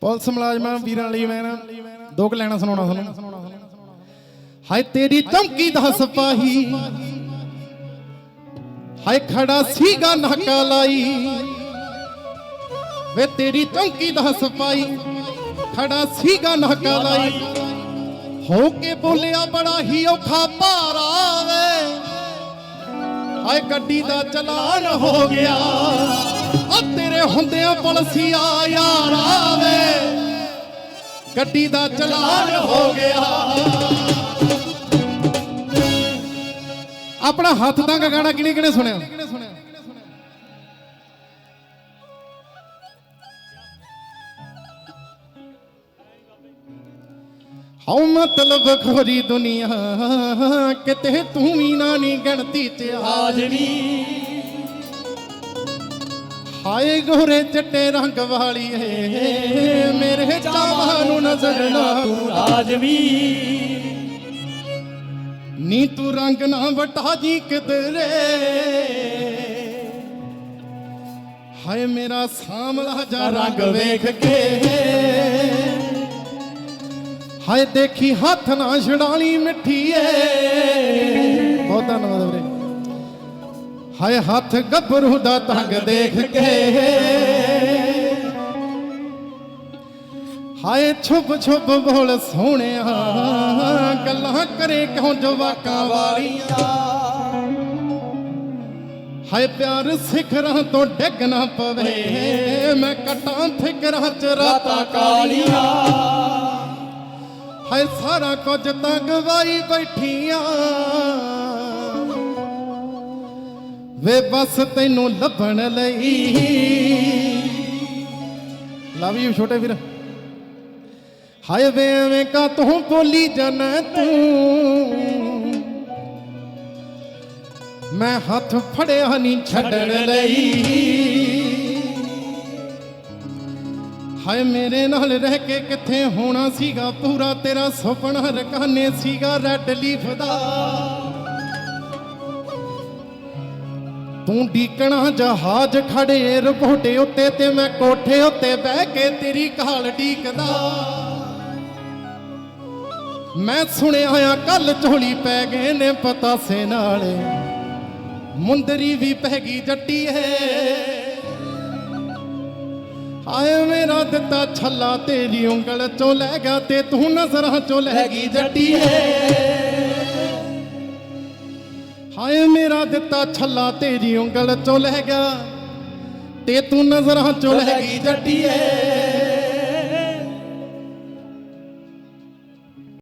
Police ਮੁਲਾਜ਼ਮਾਂ, ਵੀਰਾਂ ਲਈ ਮੈਂ ਨਾ ਦੋ ਕੁ ਲੈਣਾ ਸੁਣਾਉਣਾ ਤੁਹਾਨੂੰ। ਹਾਏ, ਤੇਰੀ ਚਮਕੀ ਦਾ ਸਿਪਾਹੀ। ਹਾਏ, ਖੜਾ ਸੀਗਾ ਨਾਕਾ ਲਾਈ। ਵੇ, ਤੇਰੀ ਚਮਕੀ ਦਾ ਸਿਪਾਹੀ। ਖੜਾ ਸੀਗਾ ਨਾਕਾ ਲਾਈ। ਹੋ ਕੇ ਬੋਲਿਆ, ਬੜਾ ਹੀ ਔਖਾ ਭਾਰਾ ਵੇ ਹਾਏ, ਗੱਡੀ ਦਾ ਚਲਾਨ ਹੋ ਗਿਆ। ਆ ਤੇਰੇ ਹੁੰਦਿਆਂ ਪੁਲਸੀਆ ਯਾਰਾ ਵੇ ਗੱਡੀ ਦਾ ਚਲਾਨ ਹੋ ਗਿਆ। ਆਪਣਾ ਹੱਥ ਤੰਗ ਗਾਣਾ ਕਿਹਨੇ ਕਿਹਨੇ ਸੁਣਿਆ? ਹਉ ਮਤਲਬ ਖੋਰੀ ਦੁਨੀਆ, ਕਿਤੇ ਤੂੰ ਵੀ ਨਾ ਨਹੀਂ ਗਣਤੀ ਚ ਆ ਹਾਜ਼ਰੀ। ਹਾਏ ਗੋਰੇ ਚਿੱਟੇ ਰੰਗ ਵਾਲੀ ਏ ਮੇਰੇ ਚਾਵਾਂ ਨੂੰ ਨਜ਼ਰ ਨਾ ਤੂੰ ਰਾਜਵੀ ਨੀ ਤੂੰ ਰੰਗ ਨਾ ਵਟਾ ਜੀ ਕਿਧਰੇ। ਹਾਏ ਮੇਰਾ ਸਾਮਲਾ ਜਾ ਰੰਗ ਵੇਖ ਕੇ। ਹਾਏ ਦੇਖੀ ਹੱਥ ਨਾ ਛਡਾਲੀ ਮਿੱਠੀ ਏ ਬਹੁਤ ਧੰਨਵਾਦ ਵੀਰੇ। ਹਾਏ ਹੱਥ ਗੱਭਰੂ ਦਾ ਤੰਗ ਦੇਖ ਕੇ। ਹਾਏ ਛੁਪ ਛੁਪ ਬੋਲ ਸੋਹਣਿਆ। ਗੱਲਾਂ ਕਰੇ ਕਿਉਂ ਜਵਾਕਾਂ ਵਾਲੀਆਂ। ਹਾਏ ਪਿਆਰ ਸਿਖਰਾਂ ਤੋਂ ਡਿੱਗ ਨਾ ਪਵੇ। ਮੈਂ ਕਟਾਂ ਫਿਕਰਾਂ ਚ ਰਾਤਾਂ ਕਾਲੀਆਂ। ਹਾਏ ਸਾਰਾ ਕੁਝ ਤਾਂ ਗਵਾਈ ਬੈਠੀਆਂ। ਵੇ ਬਸ ਤੈਨੂੰ ਲੱਭਣ ਲਈ। ਲਵ ਯੂ ਛੋਟੇ ਵੀਰ। ਹਾਏ ਵੇ ਐਵੇਂ ਕਾ ਤੂੰ ਬੋਲੀ ਜਨ ਤੂੰ? ਮੈਂ ਹੱਥ ਫੜਿਆ ਨਹੀਂ ਛੱਡਣ ਲਈ। ਹਾਏ ਮੇਰੇ ਨਾਲ ਰਹਿ ਕੇ ਕਿੱਥੇ ਹੋਣਾ ਸੀਗਾ? ਪੂਰਾ ਤੇਰਾ ਸੁਪਨਾ ਰਕਾਨੇ ਸੀਗਾ ਰੈਡ ਲੀਫ ਦਾ। ਤੂੰ ਡੀਕਣਾ ਜਹਾਜ਼ ਖੜੇ ਰਪੋਟੇ ਉੱਤੇ ਤੇ ਮੈਂ ਕੋਠੇ ਉੱਤੇ ਬਹਿ ਕੇ ਤੇਰੀ ਕਾਲ ਡੀਕਦਾ ਮੈਂ ਸੁਣਿਆ ਆ ਕੱਲ ਝੋਲੀ ਪੈ ਗਏ ਨੇ ਪਤਾਸੇ ਨਾਲ। ਮੁੰਦਰੀ ਵੀ ਪੈ ਗਈ ਜੱਟੀ ਹੈ ਆਏ ਮੇਰਾ ਦਿੱਤਾ ਛੱਲਾ ਤੇਰੀ ਉਂਗਲ ਚੋਂ ਲੈ ਗਿਆ ਤੇ ਤੂੰ ਨਜ਼ਰਾਂ ਚੋਂ ਲੈ ਗਈ ਜੱਟੀ ਹੈ ਹਾਏ ਮੇਰਾ ਦਿੱਤਾ ਛੱਲਾ ਤੇਰੀ ਉਂਗਲ ਚੋਂ ਲੈ ਗਿਆ ਤੇ ਤੂੰ ਨਜ਼ਰਾਂ ਚੋਂ ਲੈ ਗਈ ਜੱਟੀ